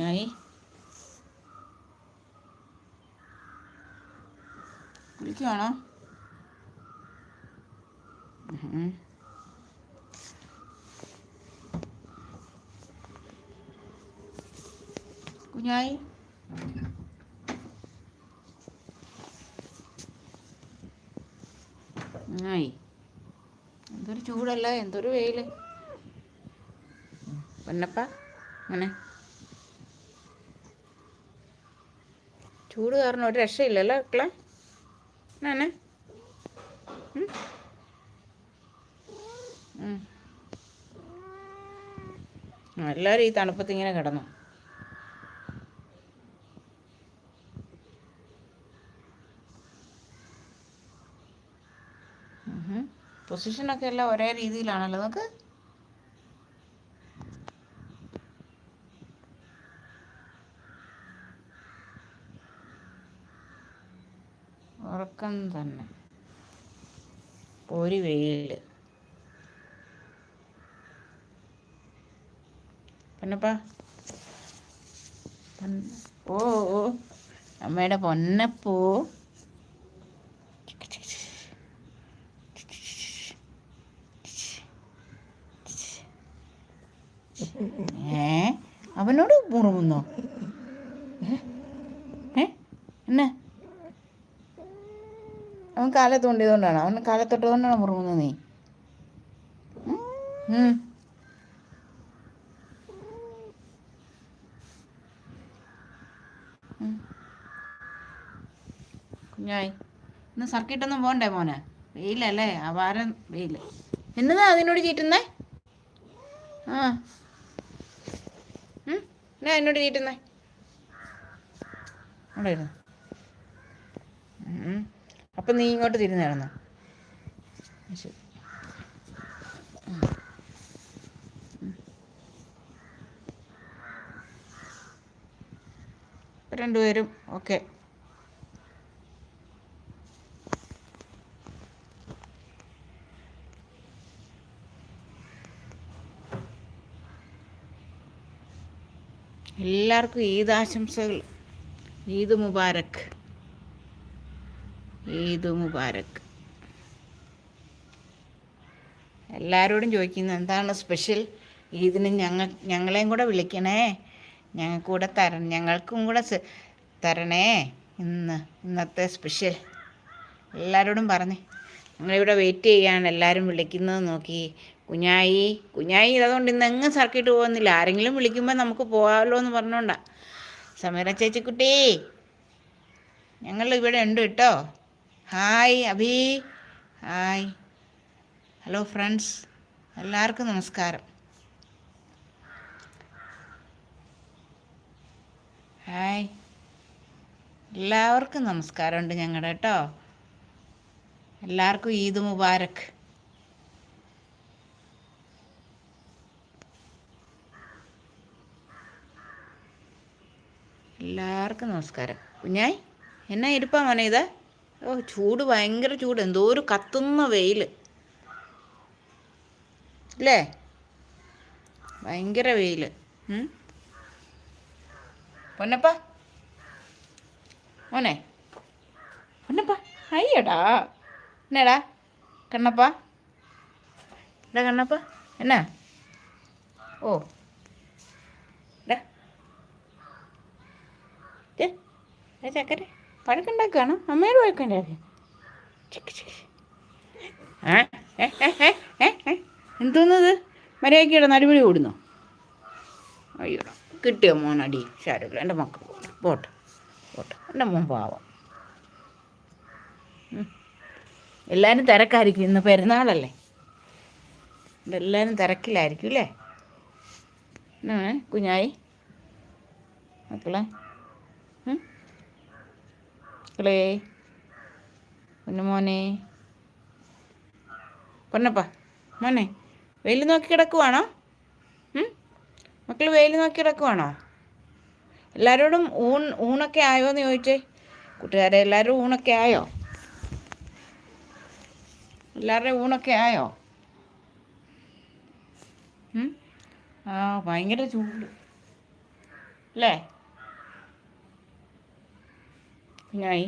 കുഞ്ഞായി കുളിക്കുവാണോ. കുഞ്ഞായി. കുഞ്ഞായി. എന്തൊരു ചൂടല്ല എന്തൊരു വെയിൽ. പൊന്നപ്പ അങ്ങനെ. ചൂട് കാരണം ഒരു രക്ഷയില്ലല്ലോ മക്കളെ. എന്നാണ്? എല്ലാവരും ഈ തണുപ്പത്ത് ഇങ്ങനെ കിടന്നു. പൊസിഷനൊക്കെ എല്ലാം ഒരേ രീതിയിലാണല്ലോ നമുക്ക് ഉറക്കം തന്നെ. ഒരു വെയിൽ പൊന്നപ്പാ. പൊന്ന- ഓ ഓ അമ്മയുടെ പൊന്നപ്പൂ ഏ? അവനോട് മുറുമുന്നോ? ഏ? എന്നാ? അവൻ കാലെ തോണ്ടിയതുകൊണ്ടാണ്. അവൻ കാലെ തൊട്ടതുകൊണ്ടാണ് മുറുകുന്നത് നീ. കുഞ്ഞായി ഇന്ന് സർക്കിട്ടൊന്നും പോണ്ടേ മോനെ? വെയിലല്ലേ അപാരം വെയിൽ എന്നതാ അതിനോട് ചീറ്റുന്നേ? ആ? എന്നാ എന്നോട് ചീറ്റുന്നേ? അവിടെ ഇരുന്നു. അപ്പം നീ ഇങ്ങോട്ട് തിരിഞ്ഞു. ഉം. രണ്ടുപേരും ഓക്കെ എല്ലാവർക്കും ഈദ് ആശംസകൾ ഈദ് മുബാരക് ഈദ് മുബാരക്. എല്ലാവരോടും ചോദിക്കുന്നു എന്താണ് സ്പെഷ്യൽ? ഈദിന് ഞങ്ങൾ ഞങ്ങളെയും കൂടെ വിളിക്കണേ. ഞങ്ങൾക്ക് കൂടെ തരണം ഞങ്ങൾക്കും കൂടെ തരണേ. ഇന്ന് ഇന്നത്തെ സ്പെഷ്യൽ. എല്ലാവരോടും പറഞ്ഞേ. ഞങ്ങളിവിടെ വെയിറ്റ് ചെയ്യാണ് എല്ലാവരും വിളിക്കുന്നത് നോക്കി. കുഞ്ഞായി കുഞ്ഞായി അതുകൊണ്ട് ഇന്ന് എങ്ങും സർക്കിട്ട് പോകുന്നില്ല. ആരെങ്കിലും വിളിക്കുമ്പോൾ നമുക്ക് പോകാമല്ലോ എന്ന് പറഞ്ഞോണ്ടാ. സമീറ ചേച്ചിക്കുട്ടി ഞങ്ങൾ ഇവിടെ ഉണ്ട് കേട്ടോ. Hi Abhi hi hello friends എല്ലാവർക്കും നമസ്കാരം. ഹായ് എല്ലാവർക്കും നമസ്കാരമുണ്ട് ഞങ്ങളുടെ കേട്ടോ. എല്ലാവർക്കും ഈദ് മുബാരക്. എല്ലാവർക്കും നമസ്കാരം. കുഞ്ഞായി എന്നാ ഇരിപ്പാ മോനെ ഇത്? ഓ ചൂട് ഭയങ്കര ചൂട്. എന്തോ ഒരു കത്തുന്ന വെയിൽ അല്ലേ ഭയങ്കര വെയിൽ പൊന്നപ്പ. മോനെ. പൊന്നപ്പ. അയ്യടാ. എന്നാടാ? കണ്ണപ്പ. എടാ കണ്ണപ്പ. എന്നാ? ഓ. എടാ. ചക്കരെ. പഴക്കുണ്ടാക്കുകയാണ്. അമ്മയോട് ഏ എന്തോന്നത്? മര്യാദയ്ക്ക് നടുപടി ഓടുന്നു? അയ്യോ കിട്ടിയോ മോനടി ശാരമില്ല എന്റെ മക്കൾ പോട്ടെ പോട്ടെ എന്റെ മോൻ പാവം. എല്ലാവരും തിരക്കായിരിക്കും ഇന്ന് പെരുന്നാളല്ലേ? എല്ലാവരും തിരക്കിലായിരിക്കും അല്ലേ? കുഞ്ഞായി മക്കളെ? മക്കളേ. പൊന്നു മോനെ. പൊന്നപ്പാ. മോനെ വെയിൽ നോക്കി കിടക്കുവാണോ? മക്കൾ വെയിൽ നോക്കി കിടക്കുവാണോ? എല്ലാവരോടും ഊൺ ഊണൊക്കെ ആയോ എന്ന് ചോദിച്ചേ. കൂട്ടുകാരെ എല്ലാവരും ഊണൊക്കെ ആയോ? എല്ലാവരുടെയും ഊണൊക്കെ ആയോ? ആ ഭയങ്കര ചൂട്. അല്ലേ? കുഞ്ഞായി